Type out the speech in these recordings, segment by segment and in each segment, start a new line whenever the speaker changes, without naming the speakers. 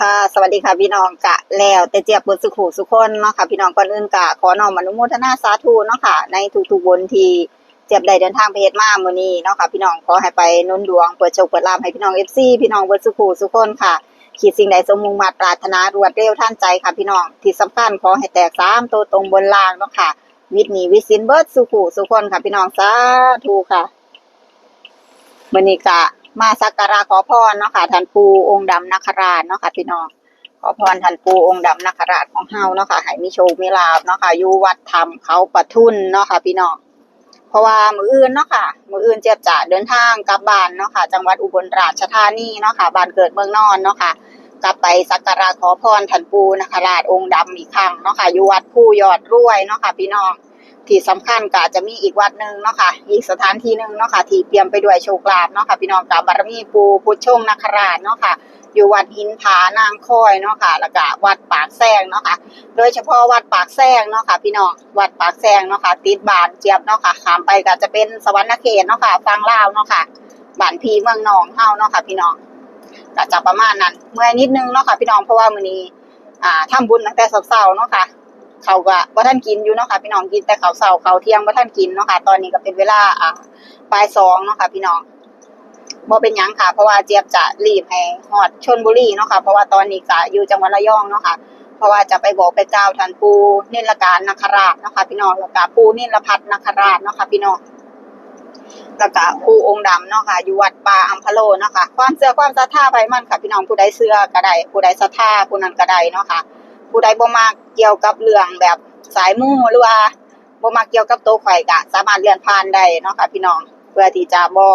ค่ะสวัสดีค่ะพี่น้องกะแล้วแต่เจียบบุญสุขุสุขคนเนาะค่ะพี่น้องก่อนอื่นกะขอน้อมอนุโมทนาสาธุเนาะค่ะในทุกๆบุญที่เจียบได้เดินทางไปเฮ็ดมามื้อนี้เนาะค่ะพี่น้องขอให้ไปนุนดวงเปิดโชคเปิดลาภให้พี่น้อง FC พี่น้องบุญสุขุสุขคนค่ะคิดสิ่งใดสมมุงมาตรปรารถนารวดเร็วทันใจค่ะพี่น้องที่สำคัญขอให้แตกสามตัวตรงบนล่างเนาะค่ะ วิทย์นีวิสินเบิร์ดสุขุสุขคนค่ะพี่น้องสาธุค่ะมื่อนี้ก็ มาสักการะขอพรเนาะค่ะท่านปูองค์ดำนาคราชเนาะค่ะพี่น้องขอพรท่านปูองค์ดำนาคราชของเฮาเนาะค่ะให้มีโชคมีลาภเนาะค่ะอยู่วัดธรรมเขาปะทุนเนาะค่ะพี่น้องเพราะว่ามืออื่นเนาะค่ะ มืออื่นเจ็บจะเดินทางกลับบ้านเนาะค่ะ จังหวัดอุบลราชธานีเนาะค่ะบ้านเกิดเมืองนอนเนาะค่ะกลับไปสักการะขอพรท่านปูนาคราชองค์ดำอีกครั้งเนาะค่ะอยู่วัดผู้ยอดรวยเนาะค่ะพี่น้อง ที่สำคัญก็จะมีอีกวัดหนึ่งเนาะค่ะ อีกสถานที่หนึ่งเนาะค่ะที่เตรียมไปด้วยโชคลาภเนาะค่ะพี่น้องกับบารมีปูพุทธชงนคราชเนาะค่ะอยู่วัดหินผานางคอยเนาะค่ะแล้วก็วัดปากแซงเนาะค่ะ โดยเฉพาะวัดปากแซงเนาะค่ะ พี่น้องวัดปากแซงเนาะค่ะติดบานเจี๊ยบเนาะค่ะขามไปก็จะเป็นสวรรณเขตเนาะค่ะฟังเล่าเนาะค่ะบ้านพีเมืองหนองเฮาเนาะค่ะ พี่น้องก็จะประมาณนั้นเมื่อนิดนึงเนาะค่ะ พี่น้องเพราะว่ามื้อนี้อ่าทำบุญตั้งแต่เช้าๆเนาะค่ะ เขาก็บ่ท่านกินอยู่เนาะค่ะพี่น้องกินแต่ข้าวเช้าข้าวเที่ยงบ่ท่านกินเนาะค่ะตอนนี้ก็เป็นเวลาอ่าบ่ายสองเนาะค่ะพี่น้องบ่เป็นหยังค่ะ เพราะว่าเจี๊ยบจะรีบให้ฮอดชลบุรีเนาะค่ะเพราะว่าตอนนี้ก็อยู่จังหวัดระยองเนาะค่ะเพราะว่าจะไปบอกไปกล่าท่านปูนิลการนาคราชเนาะค่ะพี่น้องแล้วก็ปูนิลพัฒนาคราชเนาะค่ะพี่น้องแล้วก็ปูองค์ดำเนาะค่ะอยู่วัดป่าอัมพโลเนาะค่ะความเชื่อความศรัทธาไปมันค่ะ พี่น้องผู้ใดเชื่อก็ได้ผู้ใดศรัทธาผู้นั้นก็ได้เนาะค่ะ ผู้ใดบ่มักเกี่ยวกับเรื่องแบบสายมูหรือว่าบ่มักเกี่ยวกับโตข่อยก็สามารถเลื่อนผ่านได้เนาะค่ะพี่น้อง เพื่อที่จะบ่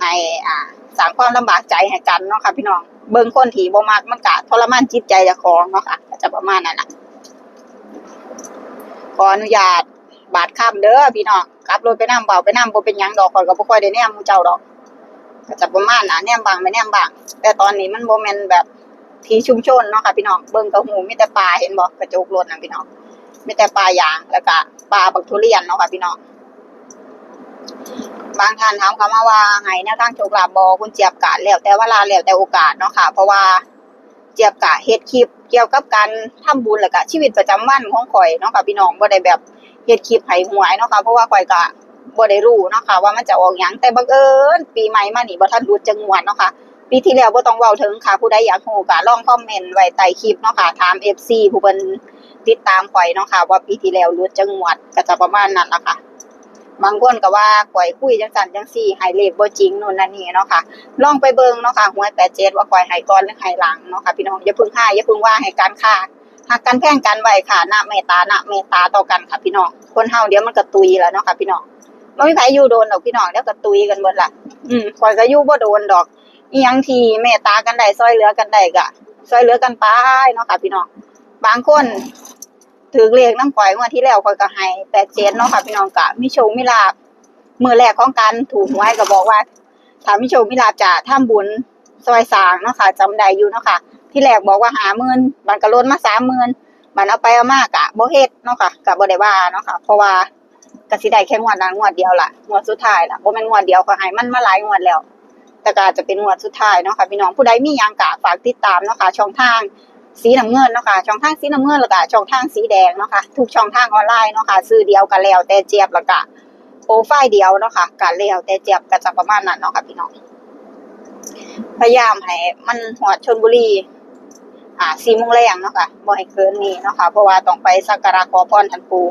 ให้อ่าสร้างความลำบากใจให้กันเนาะค่ะพี่น้อง เบิ่งคนที่บ่มักมันก็ทรมานจิตใจเจ้าของเนาะค่ะก็จะประมาณนั้นน่ะขออนุญาตบาดค่ำเด้อพี่น้องขับรถไปนำเบาไปนำบ่เป็นหยังดอกข่อยก็บ่ค่อยได้แนมหมู่เจ้าดอกก็จะประมาณน่ะแนมบางไม่แนมบางแต่ตอนนี้มันบ่แม่นแบบ ที่ชุมชนเนาะค่ะพี่น้องเบิ่งกระหูมีแต่ปลาเห็นบ่กกระจกรถน่ะพี่น้องมีแต่ปลายางแล้วก็ปลาบักทุเรียนเนาะค่ะพี่น้องบางท่านถามเข้ามาว่าให้แนวทางโชคลาภบ่คุณเจี๊ยบกะแล้วแต่เวลาแล้วแต่โอกาสเนาะค่ะ เพราะว่าเจี๊ยบกะเฮ็ดคลิปเกี่ยวกับการทำบุญแล้วก็ชีวิตประจำวันของข่อยเนาะค่ะพี่น้องบ่ได้แบบเฮ็ดคลิปให้หวยเนาะค่ะเพราะว่าข่อยก็บ่ได้รู้เนาะค่ะว่ามันจะออกหยังแต่บังเอิญปีใหม่มานี่บ่ทันรู้จังหวัดเนาะค่ะ ปีที่แล้วบ่ต้องเว้าถึงค่ะ ผู้ใดอยากรู้ก็ลองคอมเมนต์ไว้ใต้คลิปเนาะค่ะ ถาม FC ผู้เพิ่นติดตามข่อยเนาะค่ะ ว่าปีที่แล้วรู้จังหวัดก็จะประมาณนั้นล่ะค่ะ บางคนก็ว่าข่อยคุยจังซั่นจังซี่ให้เลขบ่จริงนู่นนั่นนี่เนาะค่ะ ลองไปเบิ่งเนาะค่ะหวย87ว่าข่อยให้ก่อนหรือให้หลังเนาะค่ะพี่น้องอย่าเพิ่งห้าอย่าเพิ่งว่าให้การค้าหักกันแพ่งกันไว้ค่ะหนะเมตตานะเมตตาต่อกันค่ะพี่น้อง คนเฮาเดี๋ยวมันก็ตุยแล้วเนาะค่ะพี่น้องบ่มีใครอยู่โดนดอกพี่น้องเดี๋ยวก็ตุยกันเบิดล่ะ อืมข่อยก็อยู่บ่โดนดอก อีหยังที่เมตตากันได้ซอยเหลือกันได้ก็ซอยเหลือกันไปเนาะค่ะพี่น้องบางคนถือเลขน้ำข่อยงวดที่แล้วข่อยก็ให้87เจนาะค่ะพี่น้องก็มีโชคมีลาภมื้อแรกของการถูกหวยก็บอกว่าถามีโชคมีลาภจะทำบุญซอยสางเนาะค่ะจำได้อยู่เนาะค่ะที่แรกบอกว่า50,000มันก็ลดมา30,000มันเอาไปเอามากะโบเฮ็ดเนาะค่ะก็บ่ได้ว่าเนาะค่ะเพราะว่ากสิได้แค่งวดนั้นงวดเดียวล่ะงวดสุดท้ายล่ะบ่แม่นงวดเดียวก็ให้มันมาหลายงวดแล้ว แต่ก็อาจจะเป็นงวดสุดท้ายเนาะค่ะพี่น้องผู้ใดมียังกะฝากติดตามเนาะค่ะช่องทางสีน้ำเงินเนาะค่ะช่องทางสีน้ำเงินแล้วก็ช่องทางสีแดงเนาะค่ะทุกช่องทางออนไลน์เนาะค่ะซื้อเดียวกันแล้วแต่เจี๊ยบแล้วก็โปรไฟล์เดียวเนาะค่ะกันแล้วแต่เจี๊ยบก็จะประมาณนั้นเนาะค่ะพี่น้องพยายามให้มันหอดชลบุรีอ่า4โมงแรงเนาะค่ะบ่ให้เกินนี้เนาะค่ะเพราะว่าต้องไปสักการะขอพรท่านปู่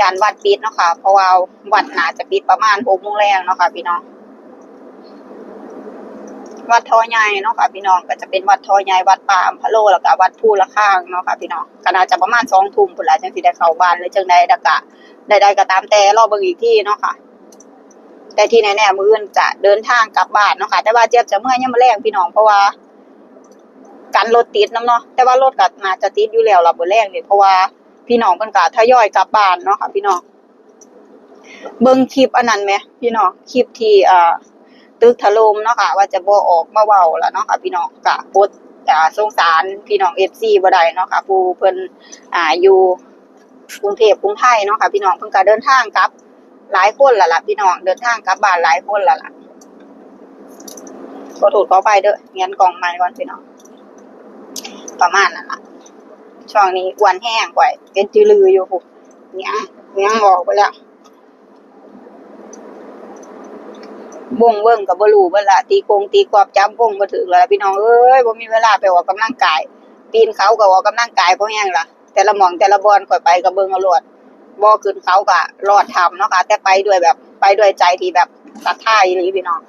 ย่านวัดปิดเนาะค่ะเพราะว่าวัดน่าจะปิดประมาณ6โมงแรงเนาะค่ะพี่น้อง วัดทอใหญ่เนาะค่ะพี่น้องก็จะเป็นวัดทอใหญ่วัดป่าอำพะโลแล้วก็วัดภูละข้างเนาะค่ะพี่น้องก็น่าจะประมาณ2ทุ่มพุ่นละจังสิได้เข้าบ้านหรือจังใดดกะใดๆก็ตามแต่รอเบิ่งอีกที่เนาะค่ะ แต่ที่แน่ๆมื้ออื่นจะเดินทางกลับบ้านเนาะค่ะ แต่ว่าเจี๊ยบจะเมื่อยามมื้อแลงพี่น้องเพราะว่ากันรถติดนํเนาะแต่ว่ารถก็น่าจะติดอยู่แล้วล่ะมื้อแลงนี่เพราะว่าพี่น้องเพิ่นก็ทยอยกลับบ้านเนาะค่ะ พี่น้องเบิ่งคลิปอันนั้นแหมพี่น้องคลิปที่อ่า ตึกถล่มเนาะค่ะ ว่าจะบ่ออกมาเว้าแล้วเนาะค่ะพี่น้องก็ปดอ่าสงสารพี่น้อง FC บ่ได้เนาะค่ะผู้เพิ่นอ่าอยู่กรุงเทพกรุงไทยเนาะค่ะพี่น้องเพิ่นก็เดินทางกลับ หลายคนล้วล่ะพี่น้องเดินทางกลับบ้านหลายคนล้วล่ะขอโทษขออภัยเด้องั้นกล่องใหม่ก่อนพี่น้องประมาณนั้นล่ะช่วงนี้อ้วนแห้งกว่าเป็นจือลืออยู่พุเนี่ยยังบอกไปแล้ว บ่งเบิ่งกับบรูเวลาตีกงตีกรอบจำบ่งบ่ถึงแล้วล่ะพี่น้องเอ้ยบ่มีเวลาไปออกกำลังกาย ปีนเขาก็ออกกำลังกายเพราะแห้งล่ะ แต่ละหม่องแต่ละบอนข่อยไปก็เบิ่งเอาโลดบ่ขึ้นเขาก็รอดทำเนาะค่ะแต่ไปด้วยแบบไปด้วยใจที่แบบศรัทธาอีหลีพี่น้อง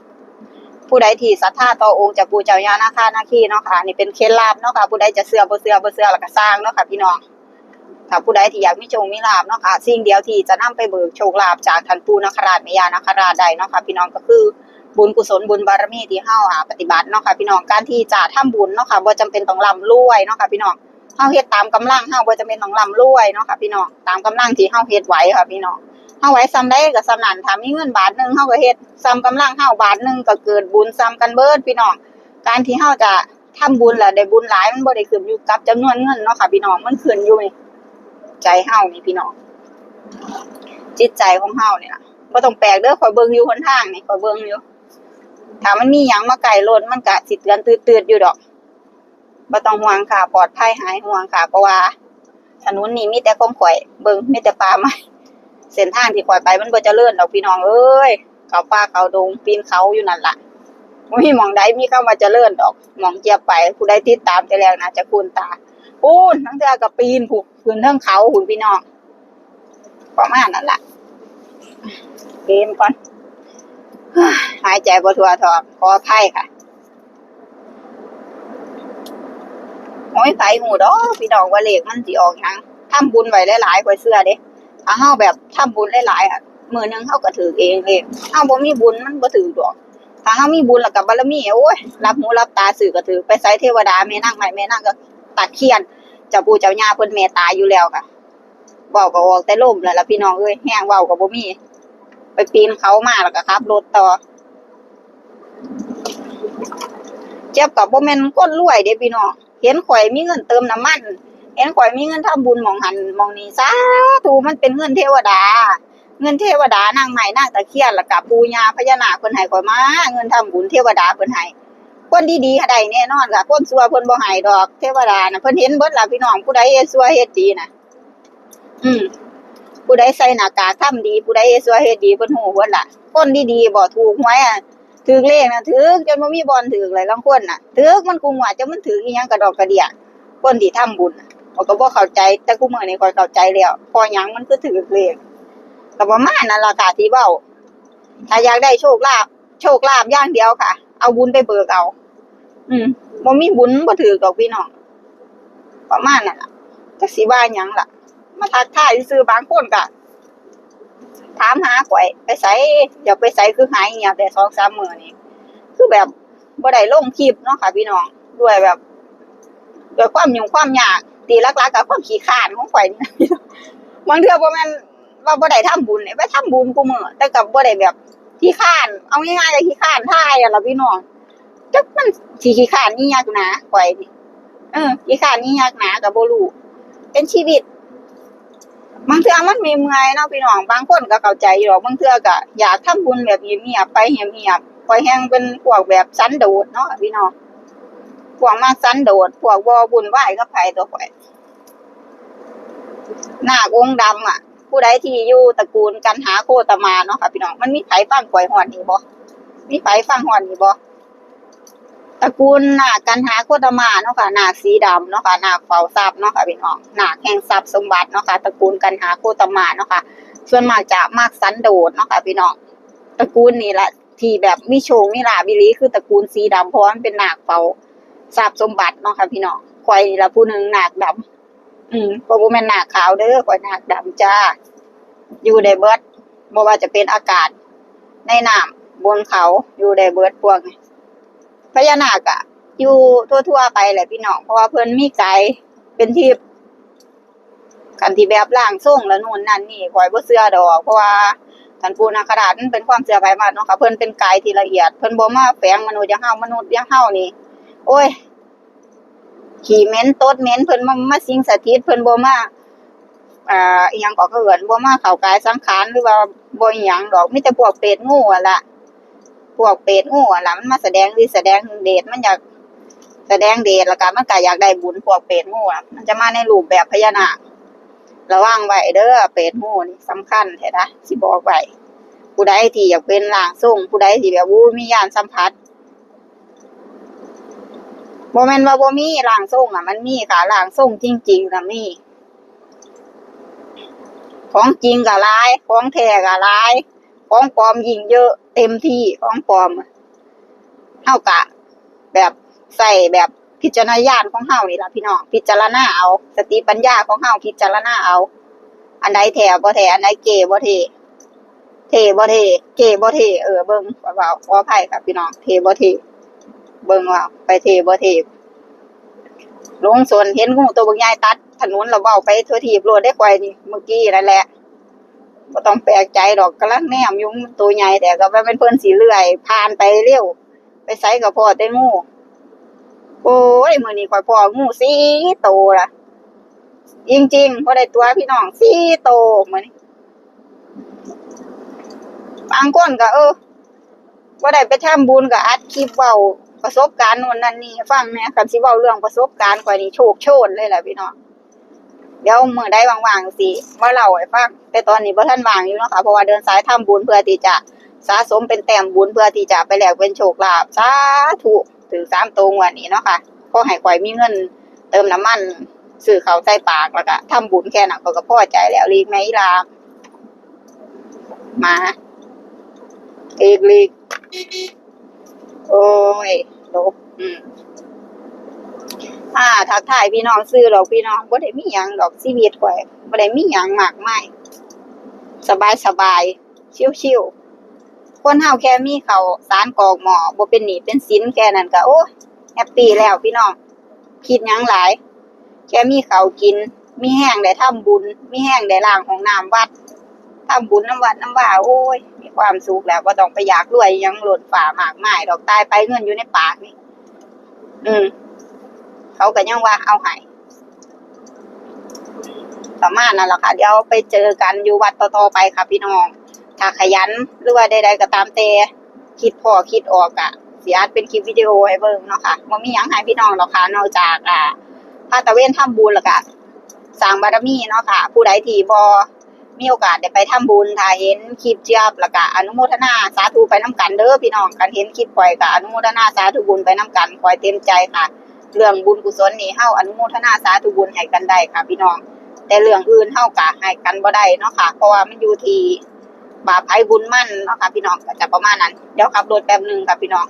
ผู้ใดที่ศรัทธาต่อองค์จากปู่เจ้ายานาคานาคีเนาะค่ะนี่เป็นเคล็ดลับเนาะค่ะผู้ใดจะเชื่อบ่เชื่อบ่เชื่อแล้วก็สร้างเนาะค่ะพี่น้อง ถ้าผู้ใดที่อยากมีโชคมีลาภเนาะค่ะสิ่งเดียวที่จะนำไปเบิกโชคลาภจากท่านปู่นคราชแม่ย่านคราชได้เนาะค่ะพี่น้องก็คือบุญกุศลบุญบารมีที่เฮาอ่าปฏิบัติเนาะค่ะพี่น้องการที่จะทำบุญเนาะค่ะบ่จำเป็นต้องร่ำรวยเนาะค่ะพี่น้องเฮาเฮ็ดตามกำลังเฮาบ่จำเป็นต้องร่ำรวยเนาะค่ะพี่น้องตามกำลังที่เฮาเฮ็ดไหวค่ะพี่น้องเฮาไหวซ้ำได้ก็ซ้ำนั่นถ้ามีเงินบาทหนึงเฮาก็เฮ็ดซ้ำกำลังเฮาบาทหนึงก็เกิดบุญซ้ำกันเบิดพี่น้องการที่เฮาจะทำบุญล่ะได้บุญหลายมันบ่ได้ขึ้นอยู่กับจำนวนเงินเนาะค่ะพี่น้องมันขึ้นอยู่ ใจเฮานี่พี่น้อง จิตใจของเฮาเนี่ล่ะบ่ต้องแปลกเด้อข่อยเบิ่งอยู่หนทางนี่ข่อยเบิ่งอยู่ถ้ามันมีหยังมาไกลรถมันก็สิเตือนตืดๆอยู่ดอกบ่ต้องห่วงค่ะปลอดภัยหายห่วงค่ะเพราะว่าถนนนี่มีแต่ของข่อยเบิ่งมีแต่ป่าไม้เส้นทางที่ปล่อยไปมันบ่เจริญดอกพี่น้องเอ้ยเขาป่าเขาดงปีนเขาอยู่นั่นล่ะมีมองใดมีเข้ามาเจริญดอกมองเจียบไปผู้ใดติดตามจะแล้วนะจะคุ้นตา ปูนทั้งเทือก็ปีนผูกขึ้นเทั้งเขาหุ่นพี่น้องประมาณนั้นแหละปีนก่อนหายใจบ่ทัวทองขออภัยค่ะโอ้ยไผหูดอกพี่น้องว่าเหลขมันสิออกยังทำบุญไว้หลายๆกว่าเสื้อเด้ถ้าเฮาแบบทำบุญหลายๆอะมือนึงเฮาก็ถือเองเองเฮาบ่มีบุญมันบ่ถือดอก ถ้าเฮามีบุญแล้วก็บบารมีโอ้ยรับหูรับตาสื่อก็ถือไปไสเทวดาแม่นางใหม่แม่นางก็ ตัดเคียนเจ้าปู่เจ้าย่าเพิ่นเมตตาอยู่แล้วค่ะเว้าก็ออกแต่ลมแล้วล่ะพี่น้องเอ้ยแฮงเว้าก็บ่มี ไปปีนเขามาแล้วก็ขับรถต่อ เจ็บกับบ่แม่นคนรวยเด้พี่น้องเห็นข่อยมีเงินเติมน้ำมันเห็นข่อยมีเงินทำบุญมองหันมองนี้สาธุมันเป็นเงินเทวดา เงินเทวดานางใหม่นางตะเคียนแล้วก็ปู่ย่าพญานาคเพิ่นให้ข่อยมา เงินทำบุญเทวดาเพิ่นให้ คนดีๆได้แน่นอนค่ะคนชั่วเพิ่นบ่ให้ดอกเทวดาน่ะเพิ่นเห็นเบิดล่ะพี่น้องผู้ใดเฮ็ดชั่วเฮ็ดดีน่ะ อืมผู้ใดใส่หน้ากากทำดี ผู้ใดเฮ็ดชั่วเฮ็ดดีเพิ่นฮู้เบิดล่ะ คนดีๆบ่ถูกหวยอะถูกเลขนะถูกจนบ่มีบอนถูกหลายลางคนน่ะถูกมันกุงว่าจะมันถูกอีหยังกระดอกกระเดียคนที่ทำบุญน่ะเขาก็บ่เข้าใจแต่กูมื้อนี้ข้อยเข้าใจแล้วพอหยังมันคือถูกเลขก็ประมาณนั้นล่ะค่ะที่เว้าถ้าอยากได้โชคลาภโชคลาภอย่างเดียวค่ะ เอาบุญไปเบิกเอา อืมบ่มีบุญบ่ถือดอกพี่น้องประมาณนั้นล่ะจักสิว่าหยังล่ะ มาทักทายซื่อบางคนก็ถามหาข่อย ไปไสอยากไปไสคือหายเงียบแต่2-3มื้อนี้คือแบบบ่ได้ลงคลิปเนาะค่ะ พี่น้องด้วยแบบด้วยความยุ่งความยากตีลักๆกับความขี้คร้านของข่อยนี่บางเทื่อบ่แม่นว่าบ่ได้ทำบุญไปทำบุญกูมือแต่ก็บ่ได้แบบขี้คร้าน เอาง่ายๆก็ขี้คร้านทายอะล่ะพี่น้อง จักมันสิขี้คร้านนี่ยากหนาข่อยนี่เออขี้คร้านนี่ยากหนาก็บ่รู้เป็นชีวิต บางเทื่อมันมีเมื่อยเนาะพี่น้องบางคนก็เข้าใจหรอกบางเทื่อก็อยากทำบุญแบบเงียบๆไปเงียบๆข่อยแฮงเป็นพวกแบบสันโดษเนาะพี่น้องพวกมาสันโดษพวกวอบุญไหวก็ไผตัวข่อยหน้าองค์ดำอะ ผู้ใดที่อยู่ตระกูลกันหาโคตมาเนาะค่ะพี่น้องมันมีไผฟังข่อยฮอดนี่บ่มีไผฟังฮอดนี่บ่ ตระกูลหนากันหาโคตมาเนาะค่ะหนาสีดำเนาะค่ะหนาเฝ้าทรัพย์เนาะค่ะพี่น้องหนาแห่งทรัพย์สมบัติเนาะค่ะตระกูลกันหาโคตมาเนาะค่ะส่วนมากจะมากสันโดษเนาะค่ะพี่น้องตระกูลนี่แหละที่แบบมีโชคมีลาภอีหลีคือตระกูลสีดำเพราะมันเป็นหนาเฝ้าทรัพย์สมบัติเนาะค่ะพี่น้องข่อยนี่ละผู้หนึ่งหนักดำอืมบ่บ่แม่นหนักขาวเด้อข่อยหนักดำจ้า อยู่ได้เบิร์ดบ่ว่าจะเป็นอากาศในน้ำบนเขาอยู่ได้เบิร์ดพวก พญานาคอะอยู่ทั่วๆไปแหละพี่น้อง เพราะว่าเพิ่นมีไกด์เป็นที่กันที่แบบร่างทรงแล้วนู่นนั่นนี่ข่อยบ่เชื่อดอก เพราะว่าท่านปูนาคราชมันเป็นความเชื่อไผมากเนาะค่ะเพิ่นเป็นไกด์ที่ละเอียด เพิ่นบ่มาแฝงมนุษย์ย่างเฮามนุษย์ย่างเฮานี่ โอ้ย ขี่เม้นตดเม้นเพิ่นมามาสิงสถิตเพิ่นบ่มาอ่าอีหยังก็เอิ้นบ่มาเข้ากายสังขารหรือว่าบ่อีหยังดอกมีแต่พวกเปรตงูอะล่ะ พวกเปรตงูอะล่ะมันมาแสดงฤทธิ์แสดงเดชมันอยากแสดงเดชแล้วก็มันก็อยากได้บุญพวกเปรตงูอะมันจะมาในรูปแบบพญานาคระวังไว้เด้อเปรตงูนี่สำคัญแท้นะสิบอกไว้ผู้ใดที่อยากเป็นร่างทรงผู้ใดที่แบบวู้มีญาณสัมผัสบ่แม่นว่าบ่มีร่างทรงอะ มันมีค่ะร่างทรงจริงๆนะมีของจริงก็หลาย ของแท้ก็หลาย ของปลอมยิ่งเยอะเต็มที่ของปลอมอะเฮากะ แบบใส่แบบพิจารณญาณของเฮานี่ล่ะพี่น้องพิจารณาเอา สติปัญญาของเฮาพิจารณาเอา อันใดแท้บ่แท้อันใดเก๋บ่เท เทบ่เท เก๋บ่เท เออเบิ่งว่าว่าขออภัยครับพี่น้องเทบ่เท เบิ่งว่าไปเทบ่เทลงสวนเห็นงูตัวบักใหญ่ตัดถนนแล้วเว้าไปทั่วทีบรวดได้ควยนี่เมื่อกี้นั่นแหละ บ่ต้องแปลกใจดอกกำลังแนมยู่มันตัวใหญ่แต่ก็ว่าเป็นเพิ่อนสิเลื่อยผ่านไปเร็วไปไสก็พอแต่งูโอ้ยมือนี้ข่อยพ่องูสีโตล่ะจริงๆบ่ได้ตัวพี่น้องสีโตวมื้อนี้บางคนก็เออบ่ได้ไปทำบุญก็อัดคลิปเว้าประสบการณ์โน่นนั่นนี่ฟังแหน่คันสิเว้าเรื่องประสบการณ์ข่อยนี่โชคโชนเลยล่ะพี่น้อง เดี๋ยวมือใดว่างๆสิมาเล่าให้ฟังแต่ตอนนี้บ่ทันว่างอยู่เนาะค่ะเพราะว่าเดินสายทำบุญเพื่อที่จะสะสมเป็นแต้มบุญเพื่อที่จะไปแลกเป็นโชคลาภสาธุถึง3ตรงวันนี้เนาะค่ะขอให้ข่อยมีเงิน เติมน้ำมันซื้อเขาใส่ปากแล้วก็ทำบุญแค่นั้นก็ก็พอใจแล้วลีกไหมล่ะมาลีกลีกโอ้ยลบอืม อ่าทักทายพี่น้องซื้อดอกพี่น้องบ่ได้มีหยังดอกชีวิตข่อยบ่ได้มีหยังมากมายสบายสบายชิวๆคนเฮาแค่มีเขาสารกอกหมอบ่เป็นหนี้เป็นสินแค่นั้นก็โอ้ยแฮปปี้แล้วพี่น้องคิดหยังหลาย แค่มีเขากิน มีแห้งได้ทำบุญ มีแห้งได้ล้างของน้ำวัดทำบุญน้ำวัดน้ำว่าโอ้ย มีความสุขแล้วบ่ต้องไปอยากรวยยังหล่นฝ่ามากมายดอกตายไปเงินอยู่ในปากนี่ อืม เขาก็ยังว่าเอาให้ประมาณนั่นแหละค่ะ เดี๋ยวไปเจอกันอยู่วัดต่อๆไปค่ะพี่น้อง ถ้าขยันหรือว่าใดๆก็ตามแต่คิดพอคิดออกอะสิอาจเป็นคลิปวิดีโอให้เบิ่งเนาะค่ะบ่มียังให้พี่น้องหรอกค่ะ นอกจากอ่าพาตะเวนทำบุญแล้วก็สร้างบารมีเนาะค่ะ ผู้ใดที่บ่มีโอกาสได้ไปทำบุญถ้าเห็นคลิปเจียบแล้วก็อนุโมทนาสาธุไปนํกันเด้อพี่น้องกันเห็นคลิปปล่อยก็อนุโมทนาสาธุบุญไปนํกันคอยเต็มใจค่ะ เรื่องบุญกุศลนี่เฮาอนุโมทนาสาธุบุญให้กันได้ค่ะ พี่น้อง แต่เรื่องอื่นเฮากะให้กันบ่ได้เนาะค่ะ เพราะว่ามันอยู่ที่บาปไผบุญมั่นเนาะค่ะพี่น้องก็จะประมาณนั้น เดี๋ยวขับรถแป๊บหนึงค่ะพี่น้อง